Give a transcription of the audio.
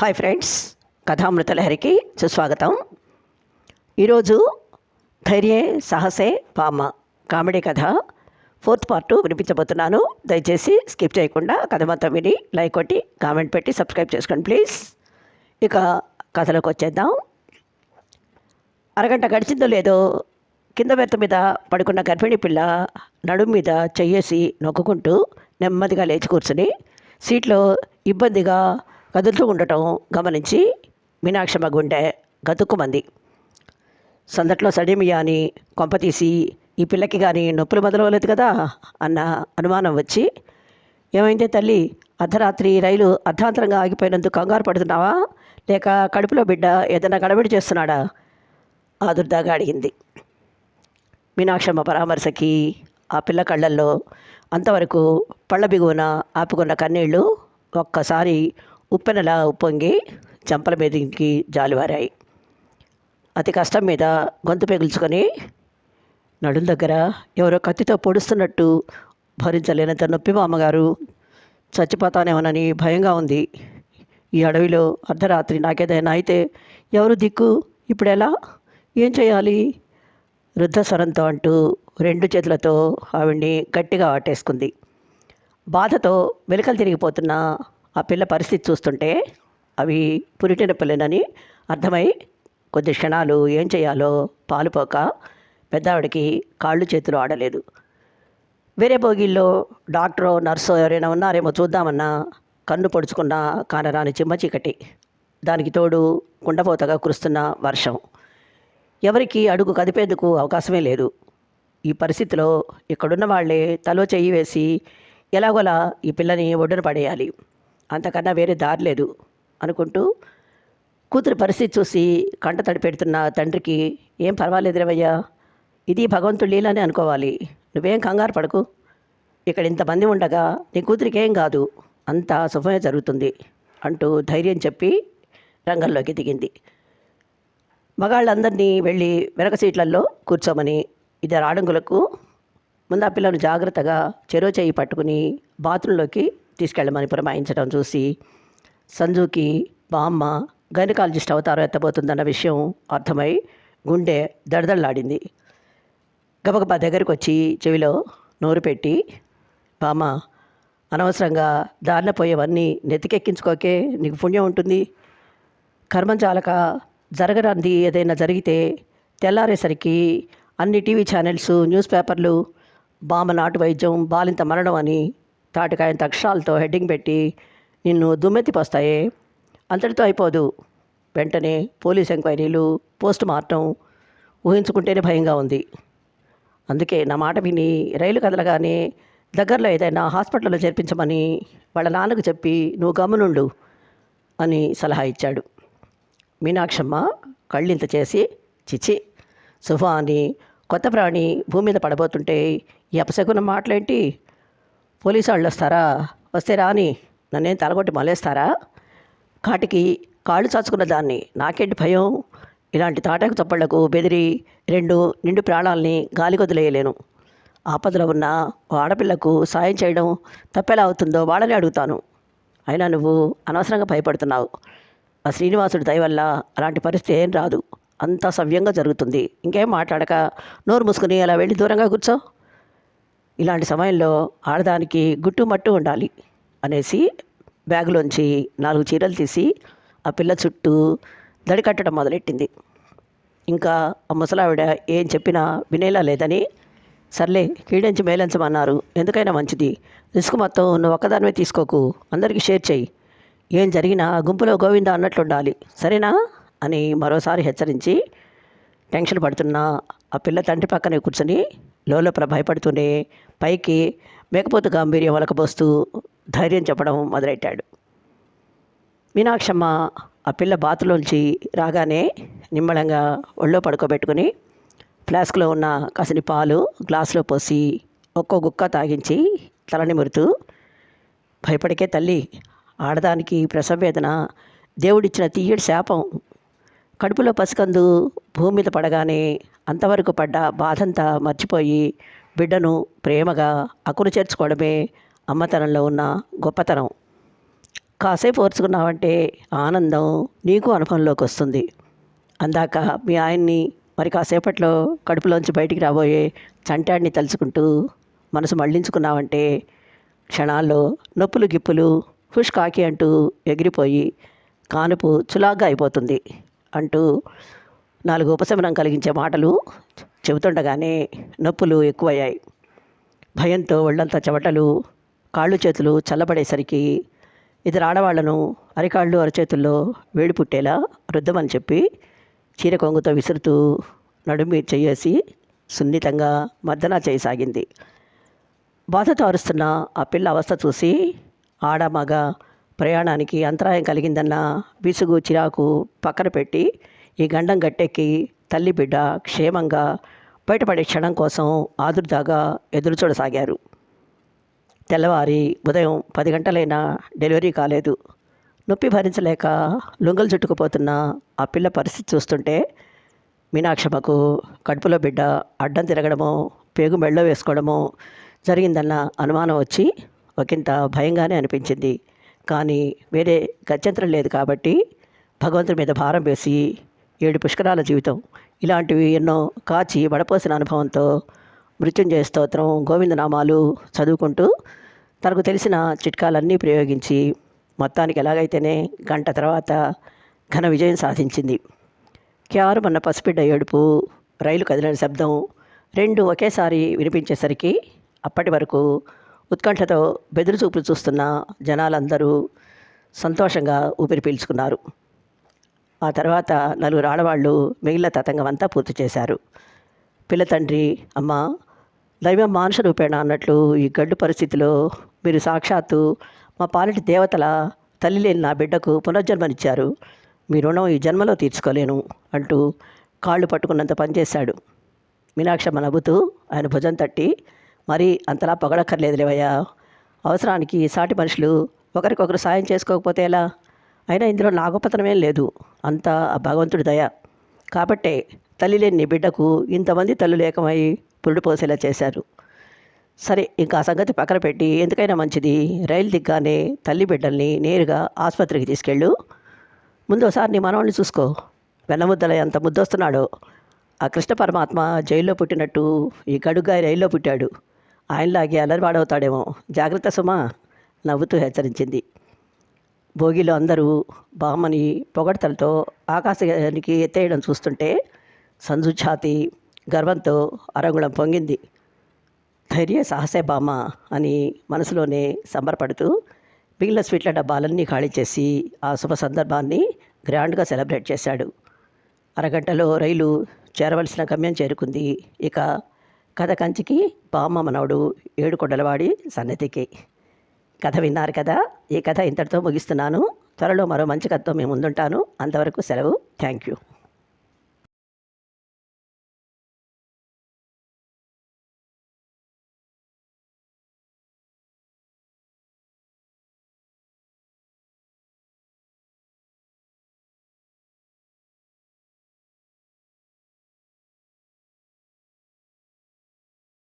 Hi friends కథామృత లహరికి సుస్వాగతం. ఈరోజు ధైర్యే సాహసే పామ కామెడీ కథ. ఫోర్త్ పార్ట్ వినిపించబోతున్నాను. దయచేసి స్కిప్ చేయకుండా కథ మొత్తం విని లైక్ కొట్టి కామెంట్ పెట్టి సబ్స్క్రైబ్ చేసుకోండి ప్లీజ్. ఇక కథలోకి వచ్చేద్దాం. అరగంట గడిచిందో లేదో కింద బెర్త మీద పడుకున్న గర్భిణీ పిల్ల నడుము మీద చెయ్యేసి నొక్కుంటూ నెమ్మదిగా లేచి కూర్చుని సీట్లో ఇబ్బందిగా కదులుతూ ఉండటం గమనించి మీనాక్షమ్మ గుండె గతుక్కుమంది. సందట్లో సడేమియా అని కొంపతీసి ఈ పిల్లకి కానీ నొప్పులు మొదలవలేదు కదా? అన్న అనుమానం వచ్చి ఏమైందే తల్లి? అర్ధరాత్రి రైలు అర్ధాంతరంగా ఆగిపోయినందుకు కంగారు పడుతున్నావా? లేక కడుపులో బిడ్డ ఏదైనా గడబడి చేస్తున్నాడా? ఆదుర్దాగా అడిగింది. మీనాక్షమ్మ పరామర్శకి ఆ పిల్ల కళ్ళల్లో అంతవరకు పళ్ళ బిగువన ఆపుకున్న కన్నీళ్ళు ఒక్కసారి ఉప్పెనలా ఉప్పొంగి చెంపల మీదకి జాలివారాయి. అతి కష్టం మీద గొంతు పెగుల్చుకొని నడుం దగ్గర ఎవరో కత్తితో పొడుస్తున్నట్టు భరించలేనంత నొప్పి మా అమ్మగారు చచ్చిపోతానేమోనని భయంగా ఉంది. ఈ అడవిలో అర్ధరాత్రి నాకేదైనా అయితే ఎవరు దిక్కు? ఇప్పుడు ఎలా ఏం చేయాలి? వృద్ధ స్వరంతో అంటూ రెండు చేతులతో ఆవిడ్ని గట్టిగా ఆటేసుకుంది. బాధతో వెలుకలు తిరిగిపోతున్న ఆ పిల్ల పరిస్థితి చూస్తుంటే అవి పురిటిన పిల్లనని అర్థమై కొద్ది క్షణాలు ఏం చేయాలో పాలుపోక పెద్దావిడికి కాళ్ళు చేతులు ఆడలేదు. వేరే బోగిల్లో డాక్టరో నర్సో ఎవరైనా ఉన్నారేమో చూద్దామన్నా కన్ను పొడుచుకున్న కానరాని చిమ్మ చీకటి. దానికి తోడు కుండపోతగా కురుస్తున్న వర్షం. ఎవరికి అడుగు కదిపేందుకు అవకాశమే లేదు. ఈ పరిస్థితిలో ఇక్కడున్న వాళ్ళే తలో చెయ్యి వేసి ఎలాగోలా ఈ పిల్లని ఒడ్డున పడేయాలి. అంతకన్నా వేరే దారి లేదు అనుకుంటూ కూతురు పరిస్థితి చూసి కంట తడి పెడుతున్న తండ్రికి ఏం పర్వాలేదు రేవయ్యా ఇది భగవంతుడు లీలని అనుకోవాలి. నువ్వేం కంగారు పడకు. ఇక్కడ ఇంతమంది ఉండగా నీ కూతురికి ఏం కాదు. అంతా శుభమే జరుగుతుంది అంటూ ధైర్యం చెప్పి రంగంలోకి దిగింది. మగాళ్ళందరినీ వెళ్ళి వెనక సీట్లలో కూర్చోమని ఇద్దరు ఆడంగులకు ముందు ఆ పిల్లను జాగ్రత్తగా చెరో చేయి పట్టుకుని బాత్రూంలోకి తీసుకెళ్ళమని పురమాయించడం చూసి సంజుకి బామ్మ గైనకాలజిస్ట్ అవతారం ఎత్తబోతుందన్న విషయం అర్థమై గుండె దడదళ్ళాడింది గబగబా దగ్గరికి వచ్చి చెవిలో నోరు పెట్టి బామ్మ అనవసరంగా దారిన పోయేవన్నీ నెత్తికెక్కించుకోకే నీకు పుణ్యం ఉంటుంది. కర్మం చాలక జరగరాంది ఏదైనా జరిగితే తెల్లారేసరికి అన్ని టీవీ ఛానల్స్ న్యూస్ పేపర్లు బామ్మ నాటు వైద్యం బాలింత మరణం అని తాటికాయంత అక్షరాలతో హెడ్డింగ్ పెట్టి నిన్ను దుమ్మెత్తిపోస్తాయే. అంతటితో అయిపోదు. వెంటనే పోలీస్ ఎంక్వైరీలు పోస్ట్ మార్టం ఊహించుకుంటేనే భయంగా ఉంది. అందుకే నా మాట విని రైలు కదలగానే దగ్గరలో ఏదైనా హాస్పిటల్లో చేర్పించమని వాళ్ళ నాన్నకు చెప్పి నువ్వు గమ్మునుండు అని సలహా ఇచ్చాడు. మీనాక్షమ్మ కళ్ళింత చేసి చిచి సుఫా అని కొత్త ప్రాణి భూమి మీద పడబోతుంటే ఈ అపశకున మాటలేంటి? పోలీసు వాళ్ళు వస్తారా వస్తే రాని నన్నేం తలగొట్టి మలేస్తారా? కాటికి కాళ్ళు చాచుకున్న దాన్ని నాకేంటి భయం? ఇలాంటి తాటాకు చప్పళ్ళకు బెదిరి రెండు నిండు ప్రాణాలని గాలి కొదిలేయలేను ఆపదలో ఉన్న ఆడపిల్లకు సాయం చేయడం తప్పెలా అవుతుందో వాళ్ళని అడుగుతాను. అయినా నువ్వు అనవసరంగా భయపడుతున్నావు. ఆ శ్రీనివాసుడి దయవల్ల అలాంటి పరిస్థితి ఏం రాదు. అంతా సవ్యంగా జరుగుతుంది. ఇంకేం మాట్లాడక నోరు మూసుకుని అలా వెళ్ళి దూరంగా కూర్చో. ఇలాంటి సమయంలో ఆడదానికి గుట్టు మట్టు ఉండాలి అనేసి బ్యాగులోంచి నాలుగు చీరలు తీసి ఆ పిల్ల చుట్టూ దడి కట్టడం మొదలెట్టింది. ఇంకా ఆ ముసలావిడ ఏం చెప్పినా వినేలా లేదని సర్లే కీడించి మేలించమన్నారు. ఎందుకైనా మంచిది. రిస్క్ మొత్తం నువ్వు ఒక్కదానివే తీసుకోకు. అందరికీ షేర్ చేయి. ఏం జరిగినా గుంపులో గోవింద అన్నట్లుండాలి. సరేనా? అని మరోసారి హెచ్చరించి టెన్షన్ పడుతున్న ఆ పిల్ల తండ్రి పక్కనే కూర్చొని లోపల భయపడుతూనే పైకి మేకపోతు గాంభీర్యం వలకబోస్తూ ధైర్యం చెప్పడం మొదలెట్టాడు. మీనాక్షమ్మ ఆ పిల్ల బాతులోంచి రాగానే నిమ్మళంగా ఒళ్ళో పడుకోబెట్టుకుని ఫ్లాస్క్లో ఉన్న కసిని పాలు గ్లాసులో పోసి ఒక్కో గుక్క తాగించి తలనిమురుతూ భయపడికే తల్లి ఆడదానికి ప్రసవ వేదన దేవుడిచ్చిన తీయడి శాపం కడుపులో పసికందు భూమి మీద పడగానే అంతవరకు పడ్డ బాధంతా మర్చిపోయి బిడ్డను ప్రేమగా అక్కును చేర్చుకోవడమే అమ్మతనంలో ఉన్న గొప్పతనం. కాసేపు ఓర్చుకున్నావంటే ఆనందం నీకు అనుభవంలోకి వస్తుంది. అందాక మీ ఆయన్ని మరి కాసేపట్లో కడుపులోంచి బయటికి రాబోయే చంటాడిని తలుచుకుంటూ మనసు మళ్ళించుకున్నావంటే క్షణాల్లో నొప్పులు గిప్పులు హుష్ కాకి అంటూ ఎగిరిపోయి కానుపు చులాగ్గా అయిపోతుంది. అంటూ నాలుగు ఉపశమనం కలిగించే మాటలు చెబుతుండగానే నొప్పులు ఎక్కువయ్యాయి. భయంతో ఒళ్ళంతా చెమటలు కాళ్ళు చేతులు చల్లబడేసరికి ఇద్దరు ఆడవాళ్ళను అరికాళ్ళు అరచేతుల్లో వేడి పుట్టేలా రుద్దమని చెప్పి చీర కొంగుతో విసురుతూ నడుమి చేయేసి సున్నితంగా మర్దన చేయసాగింది. బాధతో అరుస్తున్న ఆ పిల్ల అవస్థ చూసి ఆడ మగ ప్రయాణానికి అంతరాయం కలిగిందన్న విసుగు చిరాకు పక్కన పెట్టి ఈ గండం గట్టెక్కి తల్లి బిడ్డ క్షేమంగా బయటపడే క్షణం కోసం ఆదుర్దాగా ఎదురు చూడసాగారు. తెల్లవారి ఉదయం పది గంటలైనా డెలివరీ కాలేదు. నొప్పి భరించలేక లుంగలు చుట్టుకుపోతున్న ఆ పిల్ల పరిస్థితి చూస్తుంటే మీనాక్షమ్మకు కడుపులో బిడ్డ అడ్డం తిరగడమో పేగు మెళ్ళో వేసుకోవడమో జరిగిందన్న అనుమానం వచ్చి ఒకంత భయంగానే అనిపించింది. కానీ వేరే గత్యంతరం లేదు కాబట్టి భగవంతుడి మీద భారం వేసి ఏడు పుష్కరాల జీవితం ఇలాంటివి ఎన్నో కాచి వడపోసిన అనుభవంతో మృత్యుంజయ స్తోత్రం గోవిందనామాలు చదువుకుంటూ తనకు తెలిసిన చిట్కాలన్నీ ప్రయోగించి మొత్తానికి ఎలాగైతేనే గంట తర్వాత ఘన విజయం సాధించింది. క్యారుమన్న పసిబిడ్డ ఏడుపు రైలు కదిలిన శబ్దం రెండు ఒకేసారి వినిపించేసరికి అప్పటి వరకు ఉత్కంఠతో బెదురు చూపులు చూస్తున్న జనాలందరూ సంతోషంగా ఊపిరి పీల్చుకున్నారు. ఆ తర్వాత నలుగురు ఆడవాళ్ళు మిగిలిన తతంగం అంతా పూర్తి చేశారు. పిల్ల తండ్రి అమ్మ దైవం మానుష రూపేణ అన్నట్లు ఈ గడ్డు పరిస్థితిలో మీరు సాక్షాత్తు మా పాలిటి దేవతల తల్లి లేని నా బిడ్డకు పునర్జన్మనిచ్చారు. మీ రుణం ఈ జన్మలో తీర్చుకోలేను అంటూ కాళ్ళు పట్టుకున్నంత పనిచేశాడు. మీనాక్షమ్మ నవ్వుతూ ఆయన భుజం తట్టి మరీ అంతలా పొగడక్కర్లేదులేవయ్యా అవసరానికి సాటి మనుషులు ఒకరికొకరు సాయం చేసుకోకపోతే ఎలా? అయినా ఇందులో నా గొప్పతనమేం లేదు. అంతా ఆ భగవంతుడి దయ. కాబట్టే తల్లి లేని నీ బిడ్డకు ఇంతమంది తల్లు లేకమై పురుడు పోసేలా చేశారు. సరే ఇంకా ఆ సంగతి పక్కన పెట్టి ఎందుకైనా మంచిది. రైలు దిగ్గానే తల్లి బిడ్డల్ని నేరుగా ఆసుపత్రికి తీసుకెళ్ళు. ముందు ఒకసారి నీ మనవాళ్ళని చూసుకో. వెన్నముద్దల ఎంత ముద్దొస్తున్నాడో. ఆ కృష్ణ పరమాత్మ జైల్లో పుట్టినట్టు ఈ గడుగ్గాయ రైల్లో పుట్టాడు. ఆయనలాగే అల్లరివాడవుతాడేమో జాగ్రత్త సుమా నవ్వుతూ హెచ్చరించింది. భోగిలో అందరూ బామ్మని పొగడతలతో ఆకాశానికి ఎత్తేయడం చూస్తుంటే సంజు ఛాతి గర్వంతో అరంగుళం పొంగింది. ధైర్య సాహసే బామ్మ అని మనసులోనే సంబరపడుతూ మిగిలిన స్వీట్ల డబ్బాలన్నీ ఖాళీ చేసి ఆ శుభ సందర్భాన్ని గ్రాండ్గా సెలబ్రేట్ చేశాడు. అరగంటలో రైలు చేరవలసిన గమ్యం చేరుకుంది. ఇక కథ కంచికి బామ్మ మనవడు ఏడుకొండలవాడి సన్నిధికి. కథ విన్నారు కదా? ఈ కథ ఇంతటితో ముగిస్తున్నాను. త్వరలో మరో మంచి కథతో మేము ముందుంటాను. అంతవరకు సెలవు. Thank you.